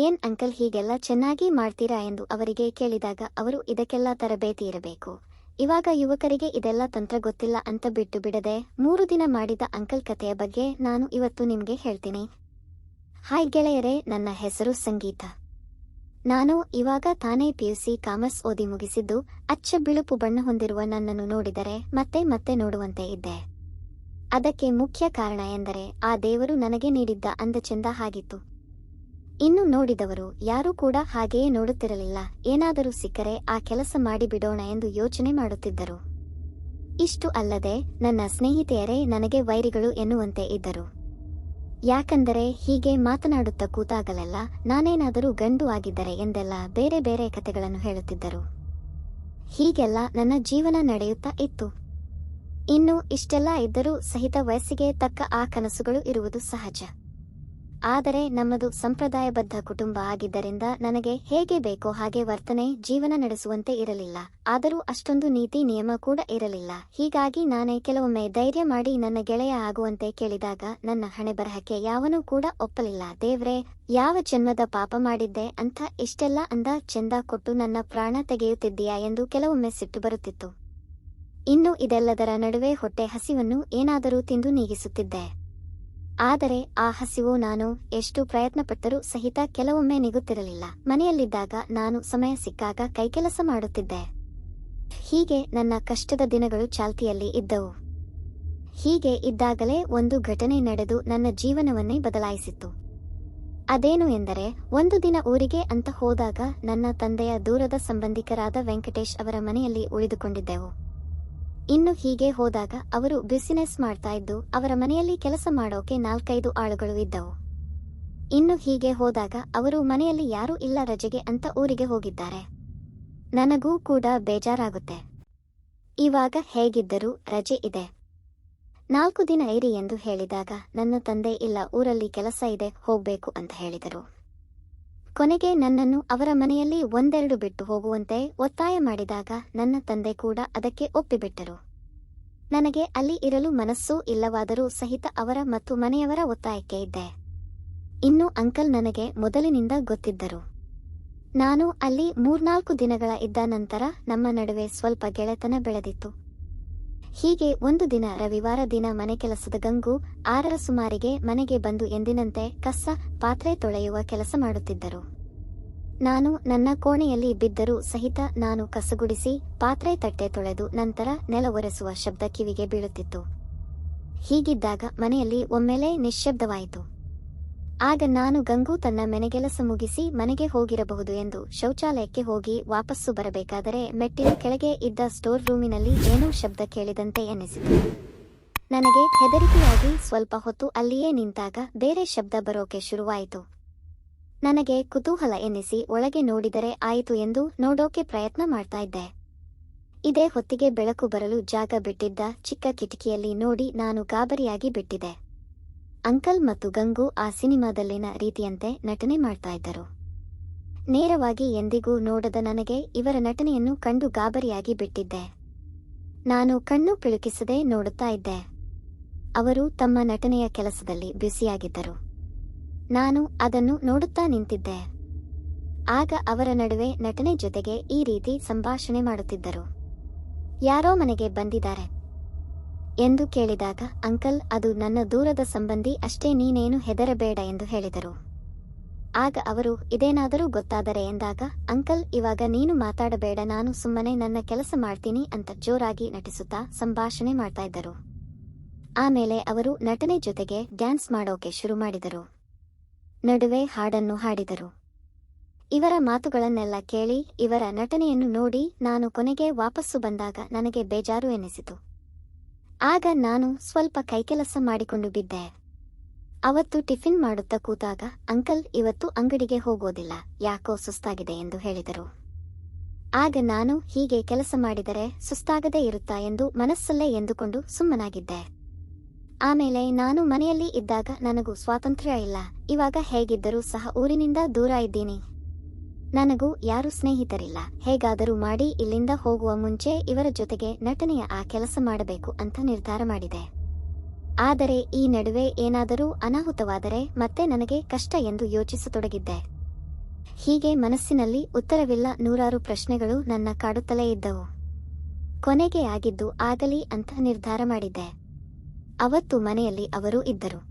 ಏನ್ ಅಂಕಲ್ ಹೀಗೆಲ್ಲ ಚೆನ್ನಾಗಿ ಮಾಡ್ತೀರಾ ಎಂದು ಅವರಿಗೆ ಕೇಳಿದಾಗ ಅವರು ಇದಕ್ಕೆಲ್ಲ ತರಬೇತಿ ಇರಬೇಕು. ಇವಾಗ ಯುವಕರಿಗೆ ಇದೆಲ್ಲ ತಂತ್ರ ಗೊತ್ತಿಲ್ಲ ಅಂತ ಬಿಟ್ಟು ಬಿಡದೆ ಮೂರು ದಿನ ಮಾಡಿದ ಅಂಕಲ್ ಕಥೆಯ ಬಗ್ಗೆ ನಾನು ಇವತ್ತು ನಿಮ್ಗೆ ಹೇಳ್ತೀನಿ. ಹಾಯ್ ಗೆಳೆಯರೇ, ನನ್ನ ಹೆಸರು ಸಂಗೀತ. ನಾನು ಇವಾಗ ತಾನೇ ಪಿಯುಸಿ ಕಾಮರ್ಸ್ ಓದಿ ಮುಗಿಸಿದ್ದು, ಅಚ್ಚ ಬಿಳುಪು ಬಣ್ಣ ಹೊಂದಿರುವ ನನ್ನನ್ನು ನೋಡಿದರೆ ಮತ್ತೆ ಮತ್ತೆ ನೋಡುವಂತೆ ಇದ್ದೆ. ಅದಕ್ಕೆ ಮುಖ್ಯ ಕಾರಣ ಎಂದರೆ ಆ ದೇವರು ನನಗೆ ನೀಡಿದ್ದ ಅಂದಚೆಂದ ಹಾಗಿತ್ತು. ಇನ್ನು ನೋಡಿದವರು ಯಾರೂ ಕೂಡ ಹಾಗೆಯೇ ನೋಡುತ್ತಿರಲಿಲ್ಲ. ಏನಾದರೂ ಸಿಕ್ಕರೆ ಆ ಕೆಲಸ ಮಾಡಿಬಿಡೋಣ ಎಂದು ಯೋಚನೆ ಮಾಡುತ್ತಿದ್ದರು. ಇಷ್ಟು ಅಲ್ಲದೆ ನನ್ನ ಸ್ನೇಹಿತೆಯರೇ ನನಗೆ ವೈರಿಗಳು ಎನ್ನುವಂತೆ ಇದ್ದರು. ಯಾಕಂದರೆ ಹೀಗೆ ಮಾತನಾಡುತ್ತಾ ಕೂತಾಗಲೆಲ್ಲ ನಾನೇನಾದರೂ ಗಂಡು ಆಗಿದ್ದರೆ ಎಂದೆಲ್ಲ ಬೇರೆ ಬೇರೆ ಕಥೆಗಳನ್ನು ಹೇಳುತ್ತಿದ್ದರು. ಹೀಗೆಲ್ಲ ನನ್ನ ಜೀವನ ನಡೆಯುತ್ತಾ ಇತ್ತು. ಇನ್ನು ಇಷ್ಟೆಲ್ಲ ಇದ್ದರೂ ಸಹಿತ ವಯಸ್ಸಿಗೆ ತಕ್ಕ ಆ ಕನಸುಗಳು ಇರುವುದು ಸಹಜ. ಆದರೆ ನಮ್ಮದು ಸಂಪ್ರದಾಯಬದ್ಧ ಕುಟುಂಬ ಆಗಿದ್ದರಿಂದ ನನಗೆ ಹೇಗೆ ಬೇಕೋ ಹಾಗೆ ವರ್ತನೆ ಜೀವನ ನಡೆಸುವಂತೆ ಇರಲಿಲ್ಲ. ಆದರೂ ಅಷ್ಟೊಂದು ನೀತಿ ನಿಯಮ ಕೂಡ ಇರಲಿಲ್ಲ. ಹೀಗಾಗಿ ನಾನೇ ಕೆಲವೊಮ್ಮೆ ಧೈರ್ಯ ಮಾಡಿ ನನ್ನ ಗೆಳೆಯ ಆಗುವಂತೆ ಕೇಳಿದಾಗ ನನ್ನ ಹಣೆ ಬರಹಕ್ಕೆ ಯಾವನೂ ಕೂಡ ಒಪ್ಪಲಿಲ್ಲ. ದೇವ್ರೆ, ಯಾವ ಜನ್ಮದ ಪಾಪ ಮಾಡಿದ್ದೆ ಅಂತ ಇಷ್ಟೆಲ್ಲ ಅಂದ ಚೆಂದ ಕೊಟ್ಟು ನನ್ನ ಪ್ರಾಣ ತೆಗೆಯುತ್ತಿದ್ದೀಯಾ ಎಂದು ಕೆಲವೊಮ್ಮೆ ಸಿಟ್ಟು ಬರುತ್ತಿತ್ತು. ಇನ್ನು ಇದೆಲ್ಲದರ ನಡುವೆ ಹೊಟ್ಟೆ ಹಸಿವನ್ನು ಏನಾದರೂ ತಿಂದು ನೀಗಿಸುತ್ತಿದ್ದೆ. ಆದರೆ ಆ ಹಸಿವು ನಾನು ಎಷ್ಟು ಪ್ರಯತ್ನಪಟ್ಟರೂ ಸಹಿತ ಕೆಲವೊಮ್ಮೆ ನಿಗುತ್ತಿರಲಿಲ್ಲ. ಮನೆಯಲ್ಲಿದ್ದಾಗ ನಾನು ಸಮಯ ಸಿಕ್ಕಾಗ ಕೈಕೆಲಸ ಮಾಡುತ್ತಿದ್ದೆ. ಹೀಗೆ ನನ್ನ ಕಷ್ಟದ ದಿನಗಳು ಚಾಲ್ತಿಯಲ್ಲಿ ಇದ್ದವು. ಹೀಗೆ ಇದ್ದಾಗಲೇ ಒಂದು ಘಟನೆ ನಡೆದು ನನ್ನ ಜೀವನವನ್ನೇ ಬದಲಾಯಿಸಿತ್ತು. ಅದೇನು ಎಂದರೆ, ಒಂದು ದಿನ ಊರಿಗೆ ಅಂತ ಹೋದಾಗ ನನ್ನ ತಂದೆಯ ದೂರದ ಸಂಬಂಧಿಕರಾದ ವೆಂಕಟೇಶ್ ಅವರ ಮನೆಯಲ್ಲಿ ಉಳಿದುಕೊಂಡಿದ್ದೆವು. ಇನ್ನು ಹೀಗೆ ಹೋದಾಗ ಅವರು ಬಿಸಿನೆಸ್ ಮಾಡ್ತಾ ಇದ್ದು, ಅವರ ಮನೆಯಲ್ಲಿ ಕೆಲಸ ಮಾಡೋಕೆ ನಾಲ್ಕೈದು ಆಳುಗಳು ಇದ್ದವು. ಇನ್ನು ಹೀಗೆ ಹೋದಾಗ ಅವರು ಮನೆಯಲ್ಲಿ ಯಾರೂ ಇಲ್ಲ ರಜೆಗೆ ಅಂತ ಊರಿಗೆ ಹೋಗಿದ್ದಾರೆ. ನನಗೂ ಕೂಡ ಬೇಜಾರಾಗುತ್ತೆ. ಇವಾಗ ಹೇಗಿದ್ದರೂ ರಜೆ ಇದೆ. ನಾಲ್ಕು ದಿನ ಇರಿ ಎಂದು ಹೇಳಿದಾಗ, ನನ್ನ ತಂದೆ, ಇಲ್ಲ, ಊರಲ್ಲಿ ಕೆಲಸ ಇದೆ, ಹೋಗ್ಬೇಕು ಅಂತ ಹೇಳಿದರು. ಕೊನೆಗೆ ನನ್ನನ್ನು ಅವರ ಮನೆಯಲ್ಲಿ ಒಂದೆರಡು ಬಿಟ್ಟು ಹೋಗುವಂತೆ ಒತ್ತಾಯ ಮಾಡಿದಾಗ ನನ್ನ ತಂದೆ ಕೂಡ ಅದಕ್ಕೆ ಒಪ್ಪಿಬಿಟ್ಟರು. ನನಗೆ ಅಲ್ಲಿ ಇರಲು ಮನಸ್ಸೂ ಇಲ್ಲವಾದರೂ ಸಹಿತ ಅವರ ಮತ್ತು ಮನೆಯವರ ಒತ್ತಾಯಕ್ಕೆ ಇದ್ದೆ. ಇನ್ನು ಅಂಕಲ್ ನನಗೆ ಮೊದಲಿನಿಂದ ಗೊತ್ತಿದ್ದರು. ನಾನು ಅಲ್ಲಿ ಮೂರ್ನಾಲ್ಕು ದಿನಗಳ ಇದ್ದ ನಂತರ ನಮ್ಮ ನಡುವೆ ಸ್ವಲ್ಪ ಗೆಳೆತನ ಬೆಳೆದಿತ್ತು. ಹೀಗೆ ಒಂದು ದಿನ ರವಿವಾರ ದಿನ ಮನೆ ಕೆಲಸದ ಗಂಗು ಆರರ ಸುಮಾರಿಗೆ ಮನೆಗೆ ಬಂದು ಎಂದಿನಂತೆ ಕಸ, ಪಾತ್ರೆ ತೊಳೆಯುವ ಕೆಲಸ ಮಾಡುತ್ತಿದ್ದರು. ನಾನು ನನ್ನ ಕೋಣೆಯಲ್ಲಿ ಬಿದ್ದರೂ ಸಹಿತ ನಾನು ಕಸಗುಡಿಸಿ ಪಾತ್ರೆ ತಟ್ಟೆ ತೊಳೆದು ನಂತರ ನೆಲ ಒರೆಸುವ ಶಬ್ದ ಕಿವಿಗೆ ಬೀಳುತ್ತಿತ್ತು. ಹೀಗಿದ್ದಾಗ ಮನೆಯಲ್ಲಿ ಒಮ್ಮೆಲೆ ನಿಶ್ಶಬ್ದವಾಯಿತು. ಆಗ ನಾನು ಗಂಗು ತನ್ನ ಮನೆಗೆಲಸ ಮುಗಿಸಿ ಮನೆಗೆ ಹೋಗಿರಬಹುದು ಎಂದು ಶೌಚಾಲಯಕ್ಕೆ ಹೋಗಿ ವಾಪಸ್ಸು ಬರಬೇಕಾದರೆ ಮೆಟ್ಟಿನ ಕೆಳಗೆ ಇದ್ದ ಸ್ಟೋರ್ ರೂಮಿನಲ್ಲಿ ಏನೋ ಶಬ್ದ ಕೇಳಿದಂತೆ ಎನಿಸಿತು. ನನಗೆ ಹೆದರಿಕೆಯಾಗಿ ಸ್ವಲ್ಪ ಹೊತ್ತು ಅಲ್ಲಿಯೇ ನಿಂತಾಗ ಬೇರೆ ಶಬ್ದ ಬರೋಕೆ ಶುರುವಾಯಿತು. ನನಗೆ ಕುತೂಹಲ ಎನ್ನಿಸಿ ಒಳಗೆ ನೋಡಿದರೆ ಆಯಿತು ಎಂದು ನೋಡೋಕೆ ಪ್ರಯತ್ನ ಮಾಡ್ತಾ ಇದ್ದೆ. ಇದೇ ಹೊತ್ತಿಗೆ ಬೆಳಕು ಬರಲು ಜಾಗ ಬಿಟ್ಟಿದ್ದ ಚಿಕ್ಕ ಕಿಟಕಿಯಲ್ಲಿ ನೋಡಿ ನಾನು ಗಾಬರಿಯಾಗಿ ಬಿಟ್ಟಿದೆ ಅಂಕಲ್ ಮತ್ತು ಗಂಗು ಆ ಸಿನಿಮಾದಲ್ಲಿನ ರೀತಿಯಂತೆ ನಟನೆ ಮಾಡ್ತಾ ಇದ್ದರು. ನೇರವಾಗಿ ಎಂದಿಗೂ ನೋಡದ ನನಗೆ ಇವರ ನಟನೆಯನ್ನು ಕಂಡು ಗಾಬರಿಯಾಗಿ ಬಿಟ್ಟಿದ್ದೆ. ನಾನು ಕಣ್ಣು ಪಿಳುಕಿಸದೆ ನೋಡುತ್ತಾ ಇದ್ದೆ. ಅವರು ತಮ್ಮ ನಟನೆಯ ಕೆಲಸದಲ್ಲಿ ಬ್ಯುಸಿಯಾಗಿದ್ದರು. ನಾನು ಅದನ್ನು ನೋಡುತ್ತಾ ನಿಂತಿದ್ದೆ. ಆಗ ಅವರ ನಡುವೆ ನಟನೆ ಜೊತೆಗೆ ಈ ರೀತಿ ಸಂಭಾಷಣೆ ಮಾಡುತ್ತಿದ್ದರು. ಯಾರೋ ಮನೆಗೆ ಬಂದಿದ್ದಾರೆ. ಎಂದು ಕೇಳಿದಾಗ, ಅಂಕಲ್, ಅದು ನನ್ನ ದೂರದ ಸಂಬಂಧಿ, ಅಷ್ಟೇ ನೀನೇನು ಹೆದರಬೇಡ ಎಂದು ಹೇಳಿದರು. ಆಗ ಅವರು, ಇದೇನಾದರೂ ಗೊತ್ತಾದರೆ ಎಂದಾಗ, ಅಂಕಲ್, ಇವಾಗ ನೀನು ಮಾತಾಡಬೇಡ, ನಾನು ಸುಮ್ಮನೆ ನನ್ನ ಕೆಲಸ ಮಾಡ್ತೀನಿ ಅಂತ ಜೋರಾಗಿ ನಟಿಸುತ್ತಾ ಸಂಭಾಷಣೆ ಮಾಡ್ತಾ ಇದ್ದರು. ಆಮೇಲೆ ಅವರು ನಟನೆ ಜೊತೆಗೆ ಡ್ಯಾನ್ಸ್ ಮಾಡೋಕೆ ಶುರು ಮಾಡಿದರು. ನಡುವೆ ಹಾಡನ್ನು ಹಾಡಿದರು. ಇವರ ಮಾತುಗಳನ್ನೆಲ್ಲ ಕೇಳಿ, ಇವರ ನಟನೆಯನ್ನು ನೋಡಿ, ನಾನು ಕೊನೆಗೆ ವಾಪಸ್ಸು ಬಂದಾಗ ನನಗೆ ಬೇಜಾರು ಎನಿಸಿತು. ಆಗ ನಾನು ಸ್ವಲ್ಪ ಕೈಕೆಲಸ ಮಾಡಿಕೊಂಡು ಬಿದ್ದೆ. ಅವತ್ತು ಟಿಫಿನ್ ಮಾಡುತ್ತಾ ಕೂತಾಗ ಅಂಕಲ್ ಇವತ್ತು ಅಂಗಡಿಗೆ ಹೋಗೋದಿಲ್ಲ, ಯಾಕೋ ಸುಸ್ತಾಗಿದೆ ಎಂದು ಹೇಳಿದರು. ಆಗ ನಾನು ಹೀಗೆ ಕೆಲಸ ಮಾಡಿದರೆ ಸುಸ್ತಾಗದೇ ಇರುತ್ತಾ ಎಂದು ಮನಸ್ಸಲ್ಲೇ ಎಂದುಕೊಂಡು ಸುಮ್ಮನಾಗಿದ್ದೆ. ಆಮೇಲೆ ನಾನು ಮನೆಯಲ್ಲಿ ಇದ್ದಾಗ ನನಗೂ ಸ್ವಾತಂತ್ರ್ಯ ಇಲ್ಲ, ಇವಾಗ ಹೇಗಿದ್ದರೂ ಸಹ ಊರಿನಿಂದ ದೂರ ಇದ್ದೀನಿ. ನನಗೂ ಯಾರು ಸ್ನೇಹಿತರಿಲ್ಲ. ಹೇಗಾದರೂ ಮಾಡಿ ಇಲ್ಲಿಂದ ಹೋಗುವ ಮುಂಚೆ ಇವರ ಜೊತೆಗೆ ನಟನೆಯ ಆ ಕೆಲಸ ಮಾಡಬೇಕು ಅಂತ ನಿರ್ಧಾರ ಮಾಡಿದೆ. ಆದರೆ ಈ ನಡುವೆ ಏನಾದರೂ ಅನಾಹುತವಾದರೆ ಮತ್ತೆ ನನಗೆ ಕಷ್ಟ ಎಂದು ಯೋಚಿಸತೊಡಗಿದ್ದೆ. ಹೀಗೆ ಮನಸ್ಸಿನಲ್ಲಿ ಉತ್ತರವಿಲ್ಲ ನೂರಾರು ಪ್ರಶ್ನೆಗಳು ನನ್ನ ಕಾಡುತ್ತಲೇ ಇದ್ದವು. ಕೊನೆಗೆ ಆಗಿದ್ದು ಆಗಲಿ ಅಂತ ನಿರ್ಧಾರ ಮಾಡಿದ್ದೆ. ಅವತ್ತು ಮನೆಯಲ್ಲಿ ಅವರು ಇದ್ದರು.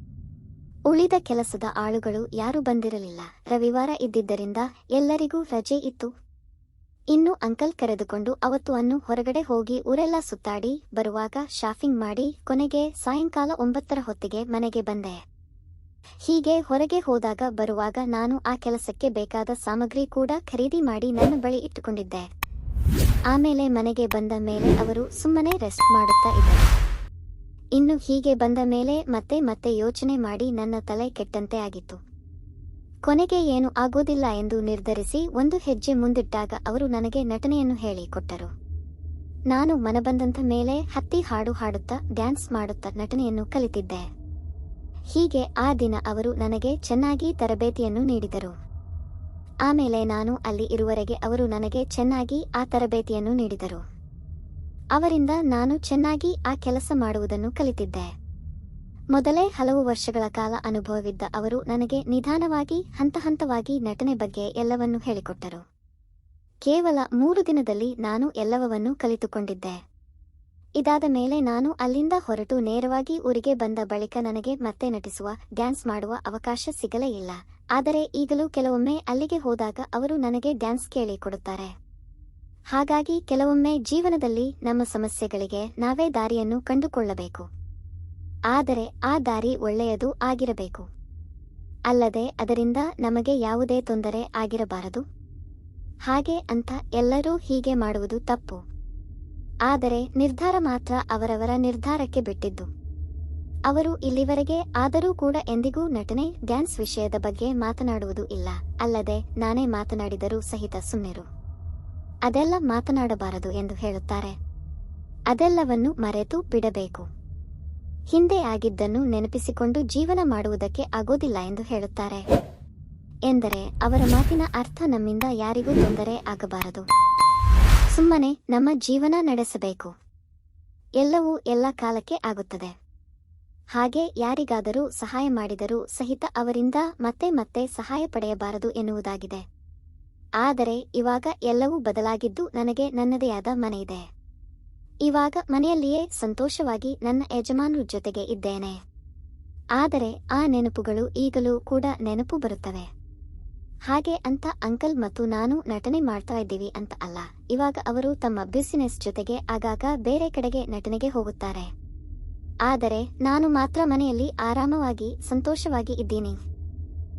ಉಳಿದ ಕೆಲಸದ ಆಳುಗಳು ಯಾರೂ ಬಂದಿರಲಿಲ್ಲ. ರವಿವಾರ ಇದ್ದಿದ್ದರಿಂದ ಎಲ್ಲರಿಗೂ ರಜೆ ಇತ್ತು. ಇನ್ನು ಅಂಕಲ್ ಕರೆದುಕೊಂಡು ಅವತ್ತು ಅನ್ನು ಹೊರಗಡೆ ಹೋಗಿ ಊರೆಲ್ಲ ಸುತ್ತಾಡಿ, ಬರುವಾಗ ಶಾಪಿಂಗ್ ಮಾಡಿ ಕೊನೆಗೆ ಸಾಯಂಕಾಲ ಒಂಬತ್ತರ ಹೊತ್ತಿಗೆ ಮನೆಗೆ ಬಂದೆ. ಹೀಗೆ ಹೊರಗೆ ಹೋದಾಗ ಬರುವಾಗ ನಾನು ಆ ಕೆಲಸಕ್ಕೆ ಬೇಕಾದ ಸಾಮಗ್ರಿ ಕೂಡ ಖರೀದಿ ಮಾಡಿ ನನ್ನ ಬಳಿ ಇಟ್ಟುಕೊಂಡಿದ್ದೆ. ಆಮೇಲೆ ಮನೆಗೆ ಬಂದ ಮೇಲೆ ಅವರು ಸುಮ್ಮನೆ ರೆಸ್ಟ್ ಮಾಡುತ್ತಾ ಇದ್ದರು. ಇನ್ನು ಹೀಗೆ ಬಂದ ಮೇಲೆ ಮತ್ತೆ ಮತ್ತೆ ಯೋಚನೆ ಮಾಡಿ ನನ್ನ ತಲೆ ಕೆಟ್ಟಂತೆ ಆಗಿತ್ತು. ಕೊನೆಗೆ ಏನು ಆಗೋದಿಲ್ಲ ಎಂದು ನಿರ್ಧರಿಸಿ ಒಂದು ಹೆಜ್ಜೆ ಮುಂದಿಟ್ಟಾಗ ಅವರು ನನಗೆ ನಟನೆಯನ್ನು ಹೇಳಿಕೊಟ್ಟರು ನಾನು ಮನಬಂದಂತ ಮೇಲೆ ಹತ್ತಿ ಹಾಡು ಹಾಡುತ್ತಾ ಡ್ಯಾನ್ಸ್ ಮಾಡುತ್ತಾ ನಟನೆಯನ್ನು ಕಲಿತಿದ್ದೆ. ಹೀಗೆ ಆ ದಿನ ಅವರು ನನಗೆ ಚೆನ್ನಾಗಿ ತರಬೇತಿಯನ್ನು ನೀಡಿದರು. ಆಮೇಲೆ ನಾನು ಅಲ್ಲಿ ಇರುವರೆಗೆ ಅವರು ನನಗೆ ಚೆನ್ನಾಗಿ ಆ ತರಬೇತಿಯನ್ನು ನೀಡಿದರು. ಅವರಿಂದ ನಾನು ಚೆನ್ನಾಗಿ ಆ ಕೆಲಸ ಮಾಡುವುದನ್ನು ಕಲಿತಿದ್ದೆ. ಮೊದಲೇ ಹಲವು ವರ್ಷಗಳ ಕಾಲ ಅನುಭವವಿದ್ದ ಅವರು ನನಗೆ ನಿಧಾನವಾಗಿ ಹಂತ ಹಂತವಾಗಿ ನಟನೆ ಬಗ್ಗೆ ಎಲ್ಲವನ್ನೂ ಹೇಳಿಕೊಟ್ಟರು. ಕೇವಲ ಮೂರು ದಿನದಲ್ಲಿ ನಾನು ಎಲ್ಲವನ್ನೂ ಕಲಿತುಕೊಂಡಿದ್ದೆ. ಇದಾದ ಮೇಲೆ ನಾನು ಅಲ್ಲಿಂದ ಹೊರಟು ನೇರವಾಗಿ ಊರಿಗೆ ಬಂದ ಬಳಿಕ ನನಗೆ ಮತ್ತೆ ನಟಿಸುವ, ಡ್ಯಾನ್ಸ್ ಮಾಡುವ ಅವಕಾಶ ಸಿಗಲೇ ಇಲ್ಲ. ಆದರೆ ಈಗಲೂ ಕೆಲವೊಮ್ಮೆ ಅಲ್ಲಿಗೆ ಹೋದಾಗ ಅವರು ನನಗೆ ಡ್ಯಾನ್ಸ್ ಕೇಳಿಕೊಡುತ್ತಾರೆ ಹಾಗಾಗಿ ಕೆಲವೊಮ್ಮೆ ಜೀವನದಲ್ಲಿ ನಮ್ಮ ಸಮಸ್ಯೆಗಳಿಗೆ ನಾವೇ ದಾರಿಯನ್ನು ಕಂಡುಕೊಳ್ಳಬೇಕು. ಆದರೆ ಆ ದಾರಿ ಒಳ್ಳೆಯದು ಆಗಿರಬೇಕು. ಅಲ್ಲದೆ ಅದರಿಂದ ನಮಗೆ ಯಾವುದೇ ತೊಂದರೆ ಆಗಿರಬಾರದು. ಹಾಗೆ ಅಂತ ಎಲ್ಲರೂ ಹೀಗೆ ಮಾಡುವುದು ತಪ್ಪು. ಆದರೆ ನಿರ್ಧಾರ ಮಾತ್ರ ಅವರವರ ನಿರ್ಧಾರಕ್ಕೆ ಬಿಟ್ಟಿದ್ದು. ಅವರು ಇಲ್ಲಿವರೆಗೆ ಆದರೂ ಕೂಡ ಎಂದಿಗೂ ನಟನೆ ಡ್ಯಾನ್ಸ್ ವಿಷಯದ ಬಗ್ಗೆ ಮಾತನಾಡುವುದು ಇಲ್ಲ. ಅಲ್ಲದೆ ನಾನೇ ಮಾತನಾಡಿದರೂ ಸಹಿತ ಸುಮ್ನಿರು. ಅದೆಲ್ಲ ಮಾತನಾಡಬಾರದು ಎಂದು ಹೇಳುತ್ತಾರೆ. ಅದೆಲ್ಲವನ್ನು ಮರೆತು ಬಿಡಬೇಕು. ಹಿಂದೆ ಆಗಿದ್ದನ್ನು ನೆನಪಿಸಿಕೊಂಡು ಜೀವನ ಮಾಡುವುದಕ್ಕೆ ಆಗೋದಿಲ್ಲ ಎಂದು ಹೇಳುತ್ತಾರೆ. ಎಂದರೆ, ಅವರ ಮಾತಿನ ಅರ್ಥ ನಮ್ಮಿಂದ ಯಾರಿಗೂ ತೊಂದರೆ ಆಗಬಾರದು. ಸುಮ್ಮನೆ ನಮ್ಮ ಜೀವನ ನಡೆಸಬೇಕು. ಎಲ್ಲವೂ ಎಲ್ಲ ಕಾಲಕ್ಕೆ ಆಗುತ್ತದೆ. ಹಾಗೆ ಯಾರಿಗಾದರೂ ಸಹಾಯ ಮಾಡಿದರೂ ಸಹಿತ ಅವರಿಂದ ಮತ್ತೆ ಮತ್ತೆ ಸಹಾಯ ಪಡೆಯಬಾರದು ಎನ್ನುವುದಾಗಿದೆ. ಆದರೆ ಇವಾಗ ಎಲ್ಲವೂ ಬದಲಾಗಿದ್ದು ನನಗೆ ನನ್ನದೇ ಆದ ಇದೆ. ಇವಾಗ ಮನೆಯಲ್ಲಿಯೇ ಸಂತೋಷವಾಗಿ ನನ್ನ ಯಜಮಾನರ ಜೊತೆಗೆ ಇದ್ದೇನೆ. ಆದರೆ ಆ ನೆನಪುಗಳು ಈಗಲೂ ಕೂಡ ನೆನಪು ಬರುತ್ತವೆ. ಹಾಗೆ ಅಂತ ಅಂಕಲ್ ಮತ್ತು ನಾನು ನಟನೆ ಮಾಡ್ತಾ ಇದ್ದೀವಿ ಅಂತ ಅಲ್ಲ, ಇವಾಗ ಅವರು ತಮ್ಮ ಬಿಸಿನೆಸ್ ಜೊತೆಗೆ ಆಗಾಗ ಬೇರೆ ಕಡೆಗೆ ನಟನೆಗೆ ಹೋಗುತ್ತಾರೆ. ಆದರೆ ನಾನು ಮಾತ್ರ ಮನೆಯಲ್ಲಿ ಆರಾಮವಾಗಿ, ಸಂತೋಷವಾಗಿ ಇದ್ದೀನಿ.